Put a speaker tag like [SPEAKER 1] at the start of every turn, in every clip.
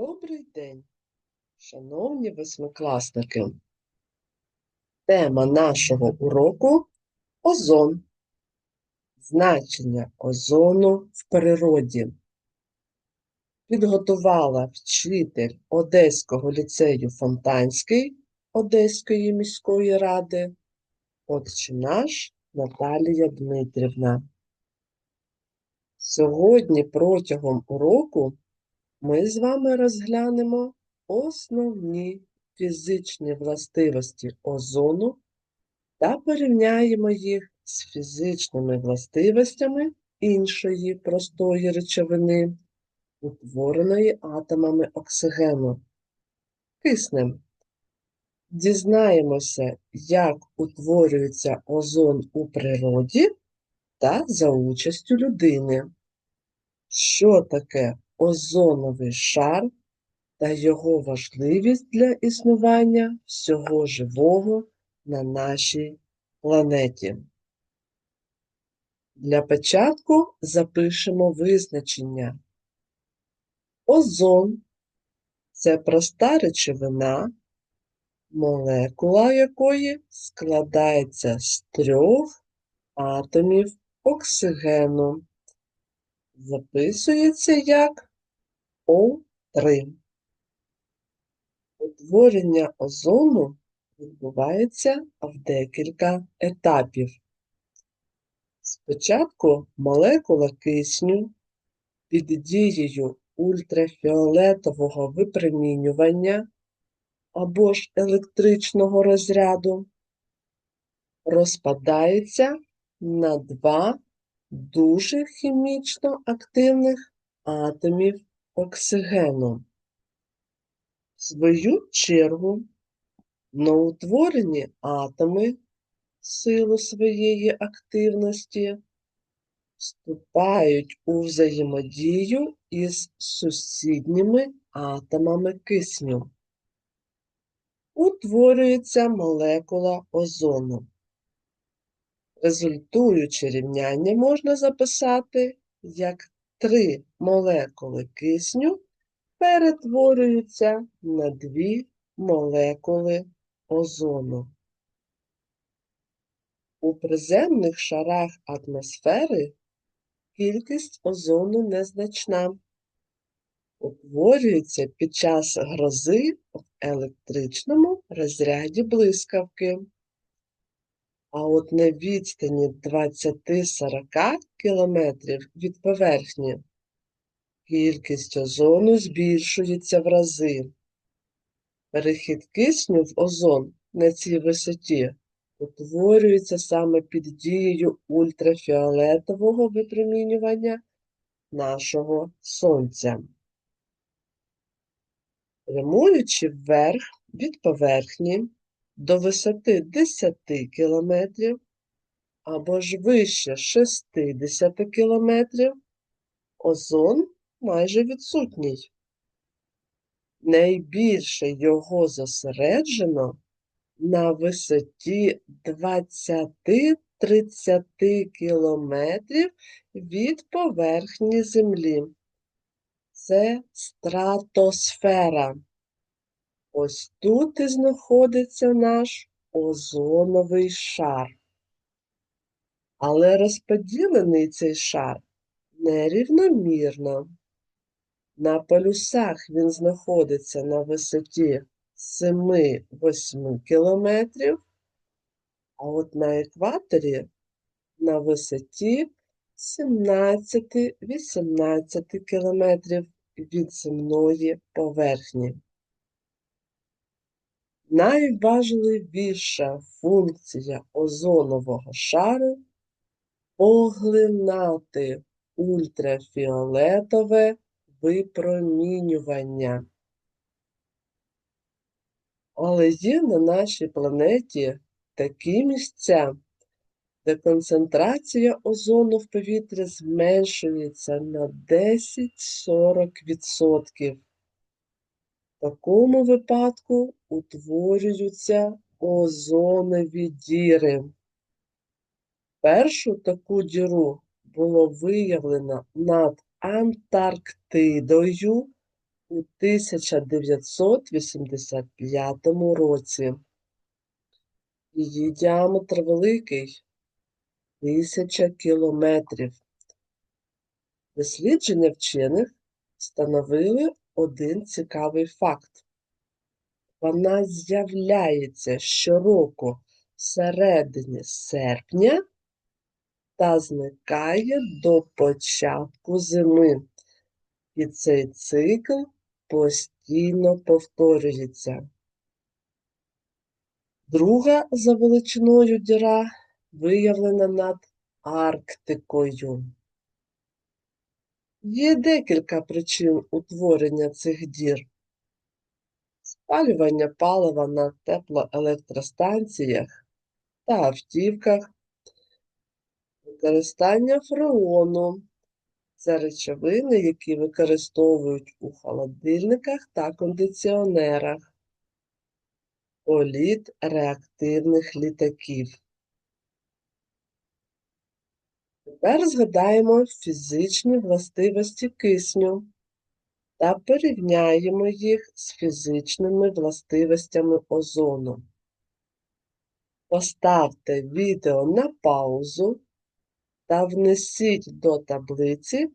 [SPEAKER 1] Добрий день, шановні восьмикласники. Тема нашого уроку озон. Значення озону в природі. Підготувала вчитель Одеського ліцею Фонтанський Одеської міської ради, отче наш Наталія Дмитрівна. Сьогодні протягом уроку ми з вами розглянемо основні фізичні властивості озону та порівняємо їх з фізичними властивостями іншої простої речовини, утвореної атомами оксигену, киснем. Дізнаємося, як утворюється озон у природі та за участю людини. Що таке озоновий шар та його важливість для існування всього живого на нашій планеті. Для початку запишемо визначення. Озон це проста речовина, молекула якої складається з трьох атомів оксигену. Записується як О3. Утворення озону відбувається в декілька етапів. Спочатку молекула кисню під дією ультрафіолетового випромінювання або ж електричного розряду розпадається на два дуже хімічно активних атомів оксигену. В свою чергу новоутворені атоми силу своєї активності вступають у взаємодію із сусідніми атомами кисню. Утворюється молекула озону. Результуюче рівняння можна записати, як три молекули кисню перетворюються на дві молекули озону. У приземних шарах атмосфери кількість озону незначна. Утворюється під час грози в електричному розряді блискавки. А от на відстані 20-40 км від поверхні кількість озону збільшується в рази. Перехід кисню в озон на цій висоті утворюється саме під дією ультрафіолетового випромінювання нашого Сонця. Прямуючи вверх від поверхні до висоти 10 км або ж вище 60 км, озон майже відсутній. Найбільше його зосереджено на висоті 20-30 кілометрів від поверхні Землі. Це стратосфера. Ось тут і знаходиться наш озоновий шар. Але розподілений цей шар нерівномірно. На полюсах він знаходиться на висоті 7-8 кілометрів, а от на екваторі на висоті 17-18 кілометрів від земної поверхні. Найважливіша функція озонового шару поглинати ультрафіолетове випромінювання. Але є на нашій планеті такі місця, де концентрація озону в повітрі зменшується на 10-40%. В такому випадку утворюються озонові діри. Першу таку діру було виявлено над Антарктидою у 1985 році. Її діаметр великий – тисяча кілометрів. Дослідження вчених встановили один цікавий факт. Вона з'являється щороку всередині серпня та зникає до початку зими. І цей цикл постійно повторюється. Друга за величиною діра виявлена над Арктикою. Є декілька причин утворення цих дір. Спалювання палива на теплоелектростанціях та автівках, використання фреону це речовини, які використовують у холодильниках та кондиціонерах, політ реактивних літаків. Тепер згадаємо фізичні властивості кисню та порівняємо їх з фізичними властивостями озону. Поставте відео на паузу та внесіть до таблиці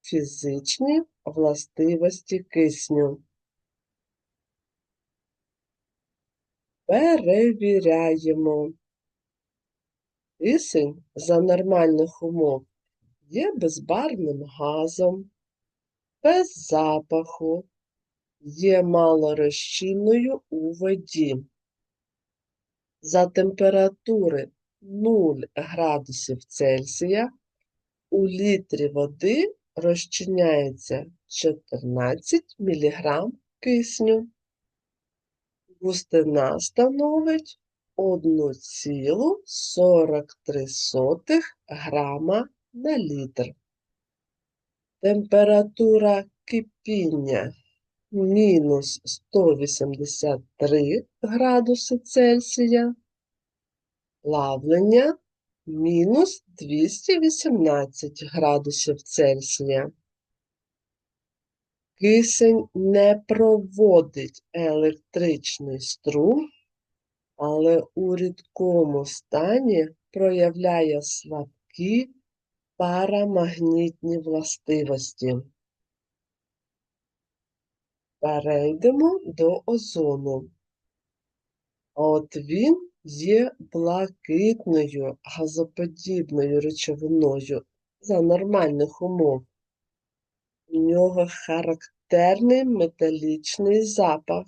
[SPEAKER 1] фізичні властивості кисню. Перевіряємо. Кисень за нормальних умов є безбарвним газом, без запаху, є малорозчинною у воді. За температури 0 градусів Цельсія у літрі води розчиняється 14 мг кисню. Густина становить 1,43 грама на літр. Температура кипіння мінус 183 градуси Цельсія, плавлення мінус 218 градусів Цельсія. Кисень не проводить електричний струм, але у рідкому стані проявляє слабкі парамагнітні властивості. Перейдемо до озону. От він є блакитною газоподібною речовиною за нормальних умов. У нього характерний металічний запах.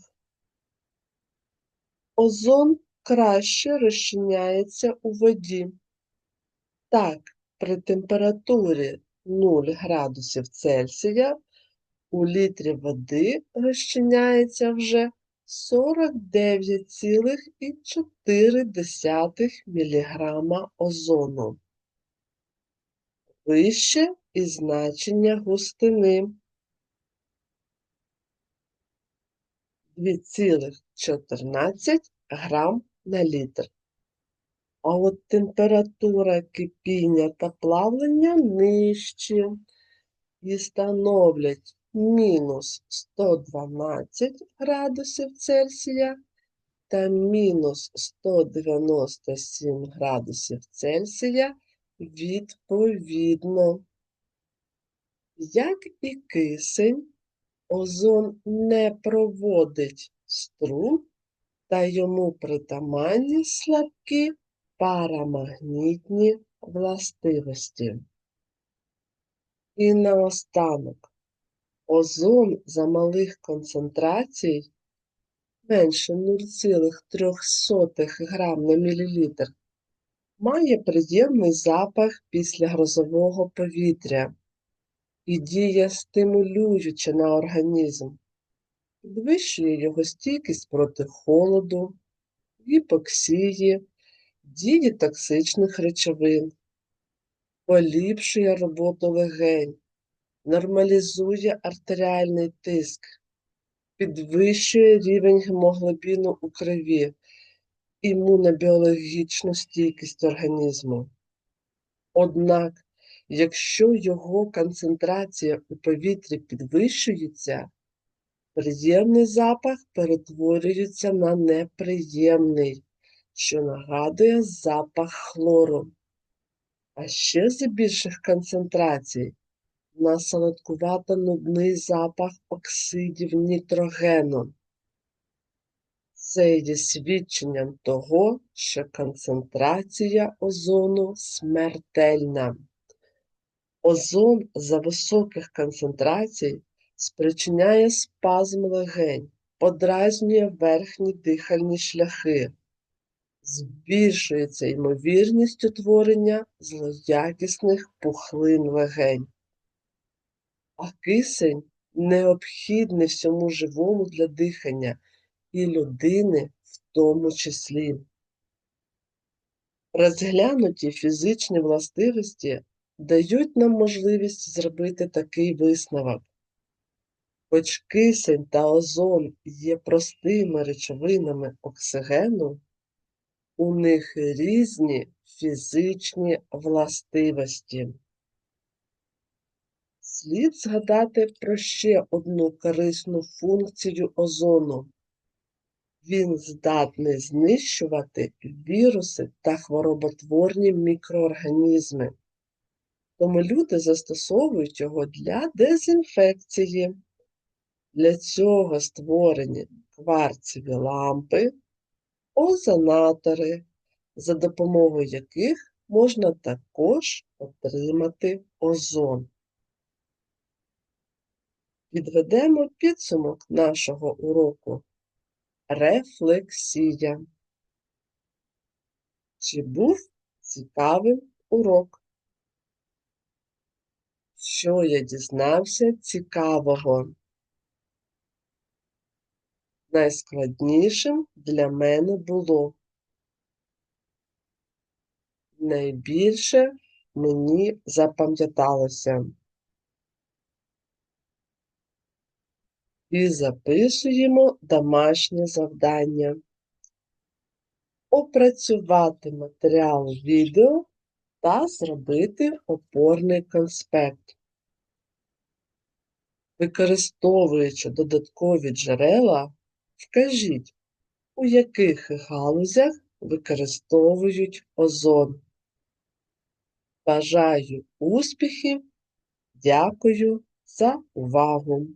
[SPEAKER 1] Озон краще розчиняється у воді. Так, при температурі 0 градусів Цельсія у літрі води розчиняється вже 49,4 мг озону. Вище і значення густини 2,14 грам на літр. А от температура кипіння та плавлення нижчі і становлять мінус 112 градусів Цельсія та мінус 197 градусів Цельсія відповідно. Як і кисень, озон не проводить струм та йому притаманні слабкі парамагнітні властивості. І наостанок, озон за малих концентрацій менше 0,03 грам на мілілітр. Має приємний запах після грозового повітря і діє стимулюючи на організм, підвищує його стійкість проти холоду, гіпоксії, дії токсичних речовин, поліпшує роботу легень, нормалізує артеріальний тиск, підвищує рівень гемоглобіну у крові, імунобіологічну стійкість організму. Однак, якщо його концентрація у повітрі підвищується, Приємний запах перетворюється на неприємний, що нагадує запах хлору. А ще за більших концентрацій на солодкувато-нудний запах оксидів нітрогену. Це є свідченням того, що концентрація озону смертельна. Озон за високих концентрацій спричиняє спазм легень, подразнює верхні дихальні шляхи, збільшується ймовірність утворення злоякісних пухлин легень. А кисень необхідний всьому живому для дихання і людини в тому числі. Розглянуті фізичні властивості дають нам можливість зробити такий висновок. Хоч кисень та озон є простими речовинами оксигену, у них різні фізичні властивості. Слід згадати про ще одну корисну функцію озону. Він здатний знищувати віруси та хвороботворні мікроорганізми. Тому люди застосовують його для дезінфекції. Для цього створені кварцеві лампи, озонатори, за допомогою яких можна також отримати озон. Підведемо підсумок нашого уроку. Рефлексія. Чи був цікавий урок? Що я дізнався цікавого? Найскладнішим для мене було. Найбільше мені запам'яталося. І записуємо домашнє завдання. Опрацювати матеріал відео та зробити опорний конспект. Використовуючи додаткові джерела, вкажіть, у яких галузях використовують озон. Бажаю успіхів! Дякую за увагу!